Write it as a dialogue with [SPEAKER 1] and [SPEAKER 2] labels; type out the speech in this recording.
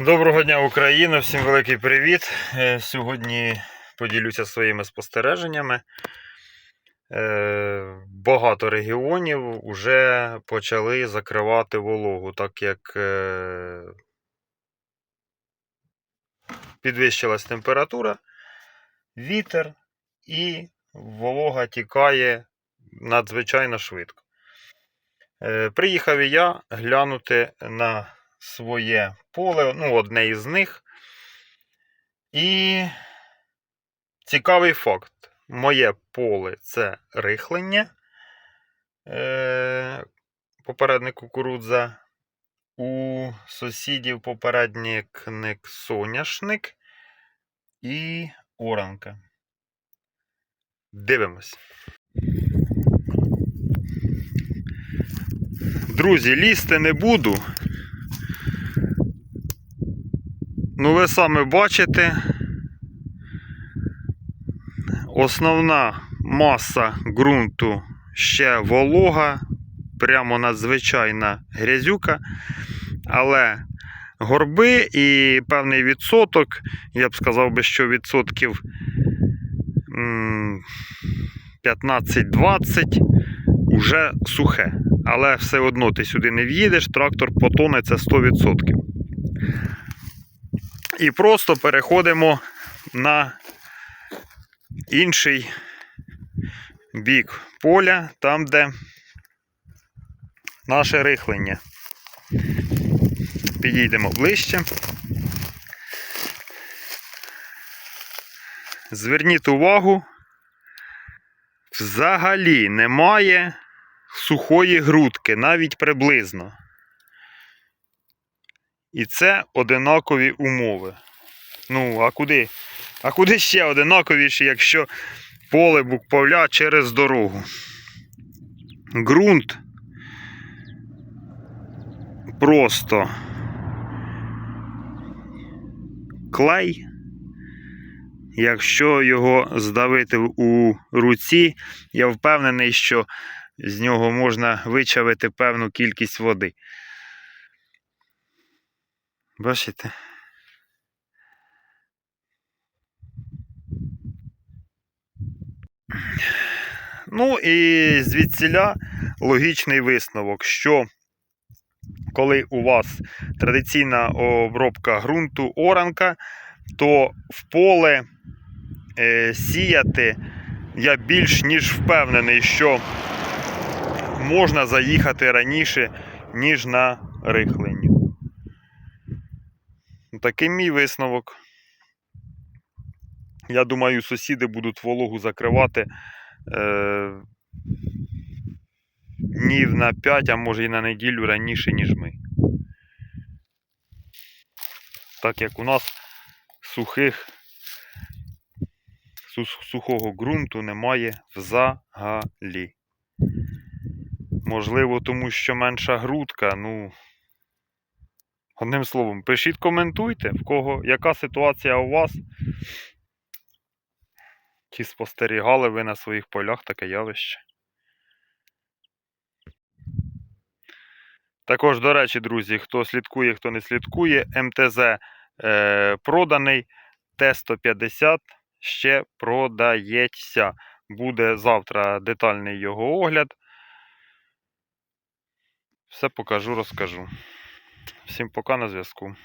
[SPEAKER 1] Доброго дня, Україна! Всім великий привіт! Е, Сьогодні поділюся своїми спостереженнями. Е, Багато регіонів вже почали закривати вологу, так як е, підвищилась температура, вітер і волога тікає надзвичайно швидко. Приїхав і я глянути на своє поле, ну, одне із них. І цікавий факт. Моє поле це рихлення. Е, попередник кукурудза. У сусідів попередник соняшник і оранка. Дивимось. Друзі, лізти не буду. Ну, ви самі бачите, основна маса ґрунту ще волога, прямо надзвичайна грязюка, але горби і певний відсоток, я б сказав би, що відсотків 15-20 уже сухе. Але все одно ти сюди не в'їдеш, трактор потоне це 100%. І просто переходимо на інший бік поля, там, де наше рихлення. Підійдемо ближче. Зверніть увагу, взагалі немає сухої грудки, навіть приблизно. І це одинакові умови. Ну, а куди? А куди ще одинаковіші, якщо поле букваля через дорогу? Ґрунт просто клей. Якщо його здавити у руці, я впевнений, що з нього можна вичавити певну кількість води. Бачите? Ну і звідсіля логічний висновок, що коли у вас традиційна обробка ґрунту оранка, то в поле е, сіяти я більш ніж впевнений, що можна заїхати раніше, ніж на рихленні. Такий мій висновок. Я думаю, сусіди будуть вологу закривати е, на 5, а може і на неділю раніше, ніж ми. Так як у нас сухих, сухого ґрунту немає взагалі. Можливо, тому що менша грудка, ну. Одним словом, пишіть, коментуйте, в кого яка ситуація у вас. Чи спостерігали ви на своїх полях таке явище? Також, до речі, друзі, хто слідкує, хто не слідкує, МТЗ е, проданий, Т-150 ще продається. Буде завтра детальний його огляд. Все покажу, розкажу. Всім пока на зв'язку.